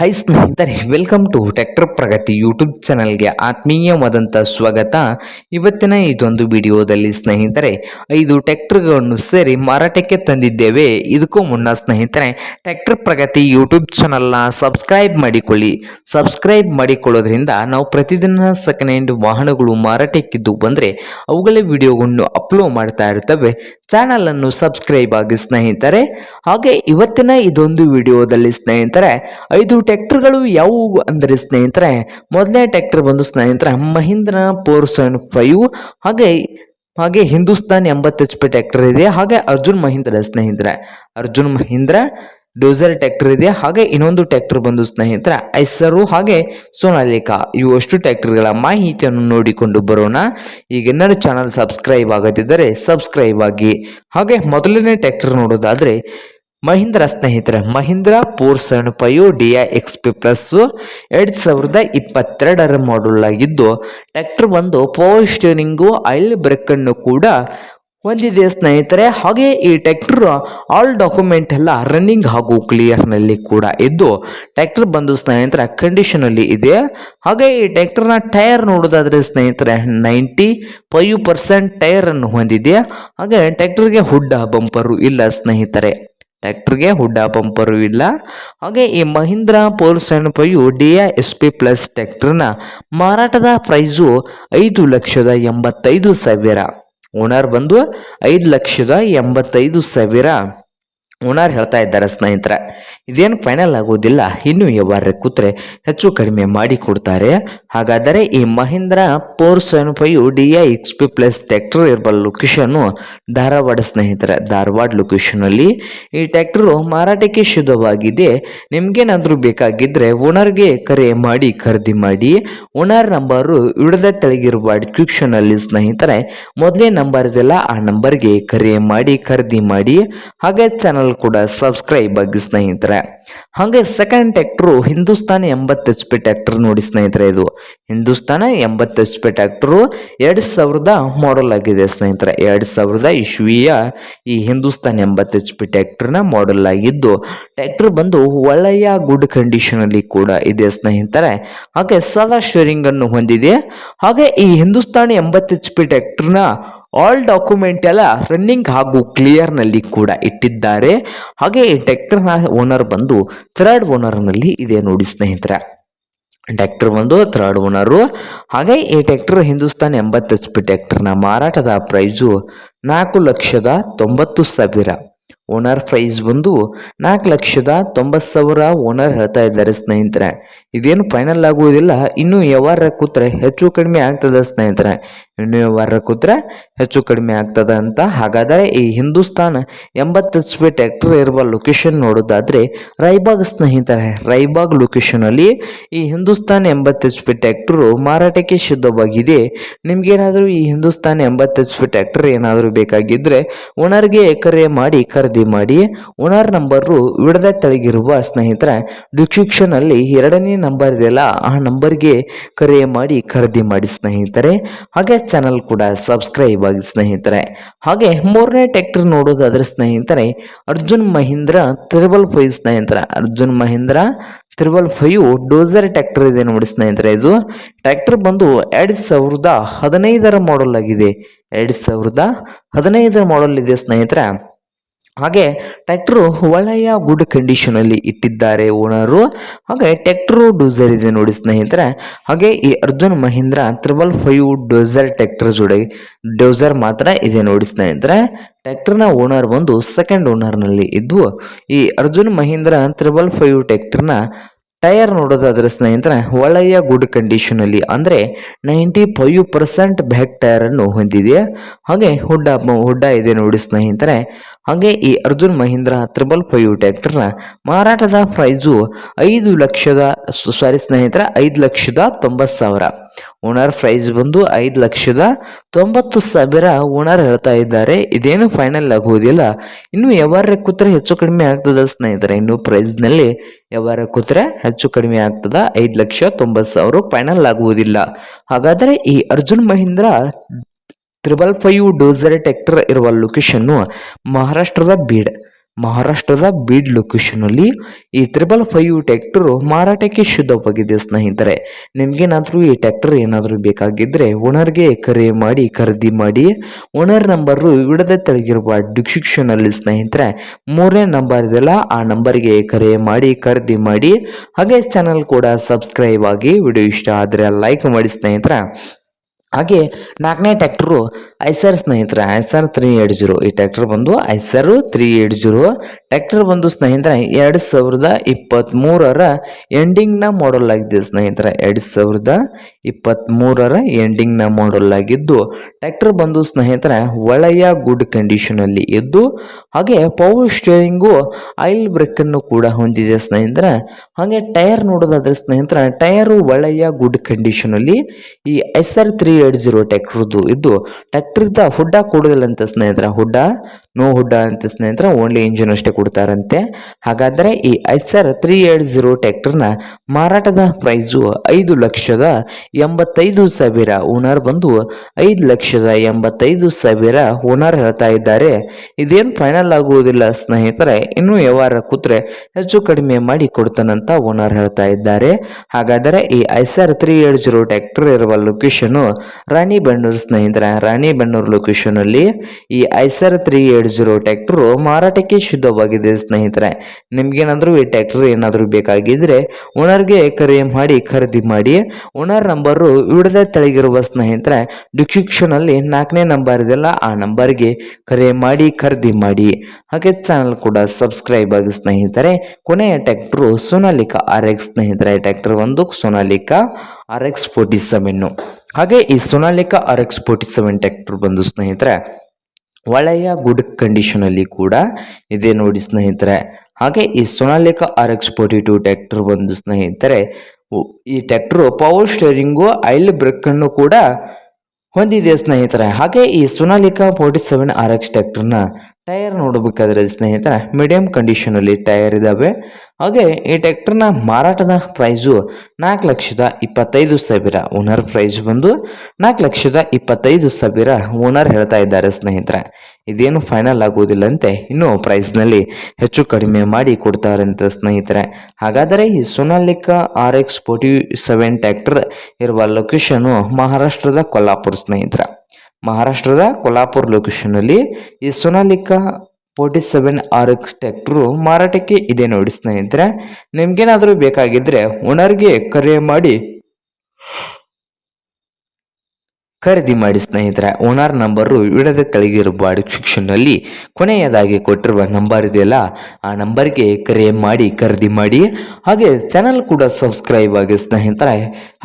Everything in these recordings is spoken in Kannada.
ಹೈ ಸ್ನೇಹಿತರೆ welcome to tractor Pragati YouTube ಚಾನಲ್ಗೆ ಆತ್ಮೀಯವಾದಂಥ ಸ್ವಾಗತ. ಇವತ್ತಿನ ಇದೊಂದು ವಿಡಿಯೋದಲ್ಲಿ ಸ್ನೇಹಿತರೆ, ಐದು ಟ್ರ್ಯಾಕ್ಟರ್ಗಳನ್ನು ಸೇರಿ ಮಾರಾಟಕ್ಕೆ ತಂದಿದ್ದೇವೆ. ಇದಕ್ಕೂ ಮುನ್ನ ಸ್ನೇಹಿತರೆ ಟ್ರ್ಯಾಕ್ಟರ್ ಪ್ರಗತಿ ಯೂಟ್ಯೂಬ್ ಚಾನಲ್ನ ಸಬ್ಸ್ಕ್ರೈಬ್ ಮಾಡಿಕೊಳ್ಳಿ. ಸಬ್ಸ್ಕ್ರೈಬ್ ಮಾಡಿಕೊಳ್ಳೋದ್ರಿಂದ ನಾವು ಪ್ರತಿದಿನ ಸೆಕೆಂಡ್ ಹ್ಯಾಂಡ್ ವಾಹನಗಳು ಮಾರಾಟಕ್ಕಿದ್ದು ಬಂದರೆ ಅವುಗಳ ವಿಡಿಯೋಗಳನ್ನು ಅಪ್ಲೋಡ್ ಮಾಡ್ತಾ ಇರ್ತವೆ. ಚಾನಲನ್ನು ಸಬ್ಸ್ಕ್ರೈಬ್ ಆಗಿ ಸ್ನೇಹಿತರೆ. ಹಾಗೆ ಇವತ್ತಿನ ಇದೊಂದು ವಿಡಿಯೋದಲ್ಲಿ ಸ್ನೇಹಿತರೆ, ಐದು ಟ್ರ್ಯಾಕ್ಟರ್ಗಳು ಯಾವುವು ಅಂದರೆ ಸ್ನೇಹಿತರೆ, ಮೊದಲನೇ ಟ್ರ್ಯಾಕ್ಟರ್ ಬಂದು ಸ್ನೇಹಿತರೆ, ಮಹೀಂದ್ರ ಫೋರ್ ಸೆವೆನ್ ಫೈವ್, ಹಾಗೆ ಹಾಗೆ ಹಿಂದೂಸ್ತಾನ್ ಎಂಬತ್ತು ಎಚ್ ಪಿ ಟ್ಯಾಕ್ಟರ್ ಇದೆ, ಹಾಗೆ ಅರ್ಜುನ್ ಮಹೀಂದ್ರ ಸ್ನೇಹಿತರೆ. ಅರ್ಜುನ್ ಮಹೀಂದ್ರ ಡೋಸರ್ ಟ್ಯಾಕ್ಟರ್ ಇದೆ, ಹಾಗೆ ಇನ್ನೊಂದು ಟ್ಯಾಕ್ಟರ್ ಬಂದು ಸ್ನೇಹಿತರ, ಐಸರು, ಹಾಗೆ ಸೋನಾಲಿಕಾ ಇವು ಅಷ್ಟು ಟ್ಯಾಕ್ಟರ್ಗಳ ಮಾಹಿತಿಯನ್ನು ನೋಡಿಕೊಂಡು ಬರೋಣ. ಈಗ ಇನ್ನೂ ಚಾನಲ್ ಸಬ್ಸ್ಕ್ರೈಬ್ ಆಗದಿದ್ದರೆ ಸಬ್ಸ್ಕ್ರೈಬ್ ಆಗಿ, ಹಾಗೆ ಮೊದಲನೇ ಟ್ಯಾಕ್ಟರ್ ನೋಡೋದಾದ್ರೆ ಮಹೀಂದ್ರ ಸ್ನೇಹಿತರೆ, Mahindra four seven five D I X P plus ಎರಡು ಸಾವಿರದ ಇಪ್ಪತ್ತೆರಡರ ಮಾಡಲ್ ಆಗಿದ್ದು ಟ್ರ್ಯಾಕ್ಟರ್ ಒಂದು ಪವರ್ ಸ್ಟೇರಿಂಗು ಆಯಿಲ್ ಬ್ರೇಕನ್ನು ಕೂಡ ಹೊಂದಿದೆ ಸ್ನೇಹಿತರೆ. ಹಾಗೆ ಈ ಟ್ರ್ಯಾಕ್ಟರ್ ಆಲ್ ಡಾಕ್ಯುಮೆಂಟ್ ಎಲ್ಲ ರನ್ನಿಂಗ್ ಹಾಗೂ ಕ್ಲಿಯರ್ನಲ್ಲಿ ಕೂಡ ಇದ್ದು ಟ್ರ್ಯಾಕ್ಟರ್ ಬಂದು ಸ್ನೇಹಿತರ ಕಂಡೀಷನಲ್ಲಿ ಇದೆ. ಹಾಗೆ ಈ ಟ್ರ್ಯಾಕ್ಟರ್ನ ಟೈರ್ ನೋಡೋದಾದರೆ ಸ್ನೇಹಿತರೆ ನೈಂಟಿ ಫೈವ್ ಪರ್ಸೆಂಟ್ ಟೈರನ್ನು ಹೊಂದಿದೆ. ಹಾಗೆ ಟ್ಯಾಕ್ಟರ್ಗೆ ಹುಡ್ಡ ಬಂಪರು ಇಲ್ಲ ಸ್ನೇಹಿತರೆ. ಟ್ರ್ಯಾಕ್ಟರ್ಗೆ ಹುಡ್ಡ ಪಂಪರು ಇಲ್ಲ. ಹಾಗೆ ಈ Mahindra seven five D A S P plus ಟ್ಯಾಕ್ಟ್ರನ್ನ ಮಾರಾಟದ ಪ್ರೈಸು ಐದು ಲಕ್ಷದ ಎಂಬತ್ತೈದು ಸಾವಿರ. ಓನರ್ ಬಂದು ಐದು ಲಕ್ಷದ ಎಂಬತ್ತೈದು ಸಾವಿರ. ಓನರ್ ಹೇಳ್ತಾ ಇದ್ದಾರೆ ಸ್ನೇಹಿತರೆ, ಇದೇನು ಫೈನಲ್ ಆಗೋದಿಲ್ಲ, ಇನ್ನು ವ್ಯವಹಾರ ಕೂತ್ರೆ ಹೆಚ್ಚು ಕಡಿಮೆ ಮಾಡಿ ಕೊಡ್ತಾರೆ. ಹಾಗಾದರೆ ಈ Mahindra four seven five D I X P plus tractor ಇರುವ ಲೊಕೇಶನ್ನು ಧಾರವಾಡ ಸ್ನೇಹಿತರೆ, ಧಾರವಾಡ ಲೊಕೇಶನಲ್ಲಿ ಈ ಟ್ಯಾಕ್ಟರು ಮಾರಾಟಕ್ಕೆ ಶುದ್ಧವಾಗಿದೆ ನಿಮ್ಗೇನಾದರೂ ಬೇಕಾಗಿದ್ದರೆ ಓನರ್ಗೆ ಕರೆ ಮಾಡಿ, ಖರೀದಿ ಮಾಡಿ. ಓನರ್ ನಂಬರು ವಿಡದ ತೆಳಗಿರುವ ಡಿಸ್ಕ್ರಿಪ್ಷನಲ್ಲಿ ಸ್ನೇಹಿತರೆ, ಮೊದಲೇ ನಂಬರ್ ಇದೆಲ್ಲ ಆ ನಂಬರ್ಗೆ ಕರೆ ಮಾಡಿ, ಖರೀದಿ ಮಾಡಿ. ಹಾಗೆ ಚಾನಲ್ ಕೂಡ ಸಬ್ಸ್ಕ್ರೈಬ್ ಆಗಿ ಸ್ನೇಹಿತರೆ. ಹಾಗೆ ಸೆಕೆಂಡ್ ಟ್ಯಾಕ್ಟ್ರು ಹಿಂದೂಸ್ತಾನ ಎಂಬತ್ತು ಎಚ್ ಪಿ ಟ್ಯಾಕ್ಟರ್ ನೋಡಿ ಸ್ನೇಹಿತರೆ ಇದು. ಹಿಂದೂಸ್ತಾನ ಎಂಬತ್ತು ಎಚ್ ಪಿ ಟ್ಯಾಕ್ಟ್ರು ಎರಡು ಸಾವಿರದ ಮಾಡಲ್ ಆಗಿದೆ ಸ್ನೇಹಿತರೆ. ಎರಡು ಸಾವಿರದ ಇಶ್ವಿಯ ಈ ಹಿಂದೂಸ್ತಾನ್ ಎಂಬತ್ತು ಎಚ್ ಪಿ ಟ್ಯಾಕ್ಟರ್ನ ಮಾಡಲ್ ಆಗಿದ್ದು ಟ್ಯಾಕ್ಟ್ರ್ ಬಂದು ಒಳ್ಳೆಯ ಗುಡ್ ಕಂಡೀಷನಲ್ಲಿ ಕೂಡ ಇದೆ ಸ್ನೇಹಿತರೆ. ಹಾಗೆ ಸದಾ ಶೇರಿಂಗ್ ಅನ್ನು ಹೊಂದಿದೆ. ಹಾಗೆ ಈ ಹಿಂದೂಸ್ತಾನಿ ಎಂಬತ್ತು ಎಚ್ ಪಿ ಟ್ರ್ಯಾಕ್ಟರ್ನ ಆಲ್ ಡಾಕ್ಯುಮೆಂಟ್ ಎಲ್ಲ ರನ್ನಿಂಗ್ ಹಾಗೂ ಕ್ಲಿಯರ್ನಲ್ಲಿ ಕೂಡ ಇಟ್ಟಿದ್ದಾರೆ. ಹಾಗೆ ಟ್ಯಾಕ್ಟರ್ನ ಓನರ್ ಬಂದು ಥರ್ಡ್ ಓನರ್ನಲ್ಲಿ ಇದೆ ನೋಡಿ ಸ್ನೇಹಿತರೆ. ಟ್ಯಾಕ್ಟರ್ ಬಂದು ಥರ್ಡ್ ಓನರು ಹಾಗೆ ಈ ಟ್ಯಾಕ್ಟರ್ ಹಿಂದೂಸ್ತಾನ್ ಎಂಬತ್ತು ಎಚ್ ಪಿ ಟ್ಯಾಕ್ಟರ್ನ ಮಾರಾಟದ ಪ್ರೈಸು ನಾಲ್ಕು ಲಕ್ಷದ ತೊಂಬತ್ತು ಸಾವಿರ. ಓನರ್ ಪ್ರೈಸ್ ಬಂದು ನಾಲ್ಕು ಲಕ್ಷದ ತೊಂಬತ್ತು ಸಾವಿರ ಓನರ್ ಹೇಳ್ತಾ ಇದ್ದಾರೆ ಸ್ನೇಹಿತರೆ. ಇದೇನು ಫೈನಲ್ ಆಗುವುದಿಲ್ಲ, ಇನ್ನೂ ಯಾವಾರ ಕೂತ್ರೆ ಹೆಚ್ಚು ಕಡಿಮೆ ಆಗ್ತದೆ ಸ್ನೇಹಿತರೆ. ವ್ಯವಹಾರ ಕೂತ್ರೆ ಹೆಚ್ಚು ಕಡಿಮೆ ಆಗ್ತದೆ ಅಂತ. ಹಾಗಾದರೆ ಈ ಹಿಂದೂಸ್ತಾನ್ ಎಂಬತ್ತು ಎಚ್ ಪಿ ಟ್ಯಾಕ್ಟರ್ ಇರುವ ಲೊಕೇಶನ್ ನೋಡೋದಾದರೆ ರೈಬಾಗ್ ಸ್ನೇಹಿತರೆ, ರೈಬಾಗ್ ಲೊಕೇಶನಲ್ಲಿ ಈ ಹಿಂದೂಸ್ತಾನ್ ಎಂಬತ್ತು ಎಚ್ ಪಿ ಟ್ಯಾಕ್ಟರು ಮಾರಾಟಕ್ಕೆ ಶುದ್ಧವಾಗಿದೆ ನಿಮಗೇನಾದರೂ ಈ ಹಿಂದೂಸ್ತಾನ್ ಎಂಬತ್ತು ಎಚ್ ಪಿ ಟ್ಯಾಕ್ಟರ್ ಏನಾದರೂ ಬೇಕಾಗಿದ್ದರೆ ಓನರ್ಗೆ ಕರೆ ಮಾಡಿ ಖರೀದಿ ಮಾಡಿ ಓನರ್ ನಂಬರು ವಿಡದ ತಳಗಿರುವ ಸ್ನೇಹಿತರ ಡಿಸ್ಕ್ರಿಪ್ಷನಲ್ಲಿ ಎರಡನೇ ನಂಬರ್ ಇದೆಯಲ್ಲ, ಆ ನಂಬರ್ಗೆ ಕರೆ ಮಾಡಿ ಖರೀದಿ ಮಾಡಿ ಸ್ನೇಹಿತರೆ. ಹಾಗೆ ಚಾನಲ್ ಕೂಡ ಸಬ್ಸ್ಕ್ರೈಬ್ ಆಗಿ ಸ್ನೇಹಿತರೆ. ಹಾಗೆ ಮೂರನೇ ಟ್ಯಾಕ್ಟರ್ ನೋಡೋದಾದ್ರೆ ಸ್ನೇಹಿತರೆ, ಅರ್ಜುನ್ ಮಹೀಂದ್ರ ತ್ರಿಬಲ್ ಫೈವ್ ಸ್ನೇಹಿತರ. Arjun Mahindra triple five dozer tractor ಇದೆ ನೋಡಿ ಸ್ನೇಹಿತರೆ ಇದು. ಟ್ಯಾಕ್ಟರ್ ಬಂದು ಎರಡು ಸಾವಿರದ ಹದಿನೈದರ ಮಾಡಲ್ ಆಗಿದೆ. ಎರಡು ಸಾವಿರದ ಹದಿನೈದರ ಮಾಡಲ್ ಇದೆ ಸ್ನೇಹಿತರೆ. ಹಾಗೆ ಟ್ರ್ಯಾಕ್ಟ್ರು ಒಳ್ಳೆಯ ಗುಡ್ ಕಂಡೀಷನಲ್ಲಿ ಇಟ್ಟಿದ್ದಾರೆ ಓನರು. ಹಾಗೆ ಟ್ರ್ಯಾಕ್ಟ್ರು ಡೋಸರ್ ಇದೆ ನೋಡಿ ಸ್ನೇಹಿತರೆ. ಹಾಗೆ ಈ Arjun Mahindra triple five dozer tractor ಜೋಡಿ ಡೋಸರ್ ಮಾತ್ರ ಇದೆ ನೋಡಿ ಸ್ನೇಹಿತರೆ. ಟ್ರ್ಯಾಕ್ಟರ್ನ ಓನರ್ ಬಂದು ಸೆಕೆಂಡ್ ಓನರ್ನಲ್ಲಿ ಇದ್ದು ಈ ಅರ್ಜುನ್ ಮಹೀಂದ್ರ ತ್ರಿಬಲ್ ಫೈವ್ ಟ್ರ್ಯಾಕ್ಟರ್ನ ಟೈರ್ ನೋಡೋದಾದ್ರೆ ಸ್ನೇಹಿತರೆ, ಒಳ್ಳೆಯ ಗುಡ್ ಕಂಡೀಷನಲ್ಲಿ ಅಂದರೆ ನೈಂಟಿ ಫೈವ್ ಪರ್ಸೆಂಟ್ ಬ್ಯಾಕ್ ಟೈರನ್ನು ಹೊಂದಿದೆಯಾ ಹಾಗೆ ಹುಡ್ಡ ಹುಡ್ಡ ಇದೆ ನೋಡಿ ಸ್ನೇಹಿತರೆ. ಹಾಗೆ ಈ ಅರ್ಜುನ್ ಮಹೀಂದ್ರ ತ್ರಿಬಲ್ ಫೈವ್ ಟ್ಯಾಕ್ಟರ್ನ ಮಾರಾಟದ ಪ್ರೈಸು ಐದು ಲಕ್ಷದ ಸಾರಿ ಸ್ನೇಹಿತರೆ, ಐದು ಲಕ್ಷದ ತೊಂಬತ್ತು ಸಾವಿರ. ಓನರ್ ಪ್ರೈಸ್ ಬಂದು ಐದು ಲಕ್ಷದ ತೊಂಬತ್ತು ಸಾವಿರ ಓನರ್ ಹೇಳ್ತಾ ಇದ್ದಾರೆ. ಇದೇನು ಫೈನಲ್ ಆಗುವುದಿಲ್ಲ ಇನ್ನು ಯಾವಾರ ಕೂತ್ರೆ ಹೆಚ್ಚು ಕಡಿಮೆ ಆಗ್ತದ ಸ್ನೇಹಿತರೆ. ಇನ್ನು ಪ್ರೈಸ್ನಲ್ಲಿ ಯಾವಾರ ಕೂತ್ರೆ ಹೆಚ್ಚು ಕಡಿಮೆ ಆಗ್ತದ. ಐದು ಲಕ್ಷ ತೊಂಬತ್ತು ಸಾವಿರ ಫೈನಲ್ ಆಗುವುದಿಲ್ಲ ಹಾಗಾದರೆ ಈ Arjun Mahindra triple five dozer tractor ಇರುವ ಲೊಕೇಶನ್ನು ಮಹಾರಾಷ್ಟ್ರದ ಬೀಡ್. ಮಹಾರಾಷ್ಟ್ರದ ಬೀಡ್ ಲೊಕೇಶನಲ್ಲಿ ಈ ತ್ರಿಬಲ್ ಫೈವ್ ಟ್ಯಾಕ್ಟರ್ ಮಾರಾಟಕ್ಕೆ ಶುದ್ಧವಾಗಿದೆ, ಸ್ನೇಹಿತರೆ. ನಿಮ್ಗೇನಾದರೂ ಈ ಟ್ಯಾಕ್ಟರ್ ಏನಾದರೂ ಬೇಕಾಗಿದ್ದರೆ ಓನರ್ಗೆ ಕರೆ ಮಾಡಿ, ಖರೀದಿ ಮಾಡಿ. ಓನರ್ ನಂಬರು ವಿಡದ ತೆಳಗಿರುವ ಡಿಸ್ಕ್ರಿಪ್ಷನಲ್ಲಿ ಸ್ನೇಹಿತರೆ. ಮೂರನೇ ನಂಬರ್ ಇದೆಯಲ್ಲ, ಆ ನಂಬರ್ಗೆ ಕರೆ ಮಾಡಿ, ಖರೀದಿ ಮಾಡಿ. ಹಾಗೆ ಚಾನಲ್ ಕೂಡ ಸಬ್ಸ್ಕ್ರೈಬ್ ಆಗಿ ವಿಡಿಯೋ ಇಷ್ಟ ಆದರೆ ಲೈಕ್ ಮಾಡಿ, ಸ್ನೇಹಿತರೆ. ಹಾಗೆ ನಾಲ್ಕನೇ ಟ್ಯಾಕ್ಟ್ರು ಐಸರ್ ಸ್ನೇಹಿತರ ಐಸರ್ ತ್ರೀ ಏಟ್ ಜೀರೋ, ಈ ಟ್ಯಾಕ್ಟರ್ ಬಂದು Eicher three eight zero tractor ಬಂದು ಸ್ನೇಹಿತರೆ, ಎರಡು ಸಾವಿರದ ಇಪ್ಪತ್ತ್ಮೂರರ ಎಂಡಿಂಗ್ನ ಮಾಡಲ್ ಆಗಿದೆ ಸ್ನೇಹಿತರೆ, ಎರಡು ಸಾವಿರದ ಇಪ್ಪತ್ತ್ಮೂರರ ಎಂಡಿಂಗ್ನ ಮಾಡಲ್ ಆಗಿದ್ದು ಟ್ಯಾಕ್ಟರ್ ಬಂದು ಸ್ನೇಹಿತರೆ, ಒಳ್ಳೆಯ ಗುಡ್ ಕಂಡೀಷನಲ್ಲಿ ಇದ್ದು, ಹಾಗೆ ಪವರ್ ಸ್ಟೇರಿಂಗು ಆಯಿಲ್ ಬ್ರೇಕನ್ನು ಕೂಡ ಹೊಂದಿದೆ ಸ್ನೇಹಿತರೆ. ಹಾಗೆ ಟೈರ್ ನೋಡೋದಾದರೆ ಸ್ನೇಹಿತರೆ ಟೈರು ಒಳ್ಳೆಯ ಗುಡ್ ಕಂಡೀಷನಲ್ಲಿ ಈ S R three eight zero ಟ್ಯಾಕ್ಟ್ರದ್ದು ಇದ್ದು ಟ್ಯಾಕ್ಟ್ರಿದ ಹುಡ್ಡ ಕೊಡೋದಿಲ್ಲ ಅಂತ ಸ್ನೇಹಿತರೆ, ಹುಡ್ಡ ನೋ ಹುಡ್ಡ ಅಂತ ಸ್ನೇಹಿತರೆ ಓನ್ಲಿ ಇಂಜಿನ್ ಅಷ್ಟೇ ಕೊಡ್ತಾರಂತೆ. ಹಾಗಾದರೆ ಈ S R three eight zero ಟ್ಯಾಕ್ಟರ್ನ ಮಾರಾಟದ ಪ್ರೈಸು ಐದು ಲಕ್ಷದ ಎಂಬತ್ತೈದು ಸಾವಿರ ಓನರ್ ಬಂದು ಐದು ಲಕ್ಷದ ಎಂಬತ್ತೈದು ಸಾವಿರ ಓನರ್ ಹೇಳ್ತಾ ಇದ್ದಾರೆ. ಇದೇನು ಫೈನಲ್ ಆಗುವುದಿಲ್ಲ ಸ್ನೇಹಿತರೆ, ಇನ್ನೂ ವ್ಯವಹಾರ ಕೂತ್ರೆ ಹೆಚ್ಚು ಕಡಿಮೆ ಮಾಡಿ ಕೊಡ್ತಾನಂತ ಓನರ್ ಹೇಳ್ತಾ ಇದ್ದಾರೆ. ಹಾಗಾದರೆ ಈ Eicher three eight zero tractor ಇರುವ ಲೊಕೇಶನು ರಾಣಿಬೆನ್ನೂರು ಸ್ನೇಹಿತರೆ ರಾಣಿಬೆನ್ನೂರು ಲೊಕೇಶನಲ್ಲಿ ಈ Eicher three eight zero tractor ಮಾರಾಟಕ್ಕೆ ಶುದ್ಧವಾಗಿದೆ ಸ್ನೇಹಿತರೆ. ನಿಮ್ಗೇನಾದರೂ ಈ ಟ್ಯಾಕ್ಟರ್ ಏನಾದರೂ ಬೇಕಾಗಿದ್ದರೆ ಓನರ್ಗೆ ಕರೆ ಮಾಡಿ, ಖರೀದಿ ಮಾಡಿ. ಓನರ್ ನಂಬರು ವಿಡದ ತೆಳಗಿರುವ ಸ್ನೇಹಿತರೆ ಡಿಸ್ಕ್ರಿಪ್ಷನಲ್ಲಿ ನಾಲ್ಕನೇ ನಂಬರ್ ಇದೆಯಲ್ಲ, ಆ ನಂಬರ್ಗೆ ಕರೆ ಮಾಡಿ, ಖರೀದಿ ಮಾಡಿ. ಹಾಗೆ ಚಾನಲ್ ಕೂಡ ಸಬ್ಸ್ಕ್ರೈಬ್ ಆಗಿ ಸ್ನೇಹಿತರೆ, ಕೊನೆಯ ಟ್ಯಾಕ್ಟ್ರು ಸೋನಾಲಿಕಾ ಆರ್ ಎಕ್ಸ್ ಸ್ನೇಹಿತರೆ. ಟ್ಯಾಕ್ಟರ್ ಒಂದು, Sonalika R X forty seven ಹಾಗೆ ಈ Sonalika R X forty seven tractor ಬಂದು ಸ್ನೇಹಿತರೆ ಒಳ್ಳೆಯ ಗುಡ್ ಕಂಡೀಷನಲ್ಲಿ ಕೂಡ ಇದೆ ನೋಡಿ ಸ್ನೇಹಿತರೆ. ಹಾಗೆ ಈ Sonalika R X forty two tractor ಬಂದು ಸ್ನೇಹಿತರೆ ಈ ಟ್ಯಾಕ್ಟ್ರು ಪವರ್ ಸ್ಟೇರಿಂಗು ಐಲ್ ಬ್ರೇಕನ್ನು ಕೂಡ ಹೊಂದಿದೆ ಸ್ನೇಹಿತರೆ. ಹಾಗೆ ಈ Sonalika forty seven R X ಟ್ಯಾಕ್ಟರ್ನ tyre ನೋಡಬೇಕಾದ್ರೆ ಸ್ನೇಹಿತರೆ. ಮೀಡಿಯಂ ಕಂಡೀಷನಲ್ಲಿ ಟೈರ್ ಇದ್ದಾವೆ ಹಾಗೆ ಈ ಟ್ಯಾಕ್ಟರ್ನ ಮಾರಾಟದ ಪ್ರೈಸು ನಾಲ್ಕು ಲಕ್ಷದ ಇಪ್ಪತ್ತೈದು ಸಾವಿರ ಓನರ್ ಪ್ರೈಸ್ ಬಂದು ನಾಲ್ಕು ಲಕ್ಷದ ಇಪ್ಪತ್ತೈದು ಸಾವಿರ ಓನರ್ ಹೇಳ್ತಾ ಇದ್ದಾರೆ ಸ್ನೇಹಿತರೆ. ಇದೇನು ಫೈನಲ್ ಆಗುವುದಿಲ್ಲಂತೆ ಇನ್ನೂ ಪ್ರೈಸ್ನಲ್ಲಿ ಹೆಚ್ಚು ಕಡಿಮೆ ಮಾಡಿ ಕೊಡ್ತಾರಂತೆ ಸ್ನೇಹಿತರೆ. ಹಾಗಾದರೆ ಈ Sonalika R X forty seven tractor ಇರುವ ಲೊಕೇಶನು ಮಹಾರಾಷ್ಟ್ರದ ಕೊಲ್ಲಾಪುರ ಸ್ನೇಹಿತರೆ. ಮಹಾರಾಷ್ಟ್ರದ ಕೊಲ್ಲಾಪುರ್ ಲೊಕೇಶನಲ್ಲಿ ಈ Sonalika forty seven R X tractor ಮಾರಾಟಕ್ಕೆ ಇದೆ ನೋಡಿ ಸ್ನೇಹಿತರೆ. ನಿಮ್ಗೇನಾದರೂ ಬೇಕಾಗಿದ್ದರೆ ಓನರ್ಗೆ ಕರೆ ಮಾಡಿ. ಖರೀದಿ ಮಾಡಿ ಸ್ನೇಹಿತರ, ಓನರ್ ನಂಬರು ವಿಡದ ಕೆಳಗಿರುವ ಡಿಸ್ಕ್ರಿಪ್ಷನ್ನಲ್ಲಿ ಕೊನೆಯದಾಗಿ ಕೊಟ್ಟಿರುವ ನಂಬರ್ ಇದೆಯಲ್ಲ, ಆ ನಂಬರ್ಗೆ ಕರೆ ಮಾಡಿ, ಖರೀದಿ ಮಾಡಿ. ಹಾಗೆ ಚಾನಲ್ ಕೂಡ ಸಬ್ಸ್ಕ್ರೈಬ್ ಆಗಿ ಸ್ನೇಹಿತರೆ.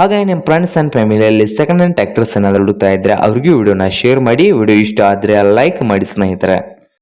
ಹಾಗೆ ನಿಮ್ಮ ಫ್ರೆಂಡ್ಸ್ ಆ್ಯಂಡ್ ಫ್ಯಾಮಿಲಿಯಲ್ಲಿ ಸೆಕೆಂಡ್ ಹ್ಯಾಂಡ್ ಟ್ಯಾಕ್ಟರ್ಸ್ ಏನಾದರೂ ಹುಡುಕ್ತಾ ಇದ್ದರೆ ಅವ್ರಿಗೂ ವಿಡಿಯೋನ ಶೇರ್ ಮಾಡಿ. ವಿಡಿಯೋ ಇಷ್ಟ ಆದರೆ ಲೈಕ್ ಮಾಡಿ ಸ್ನೇಹಿತರೆ.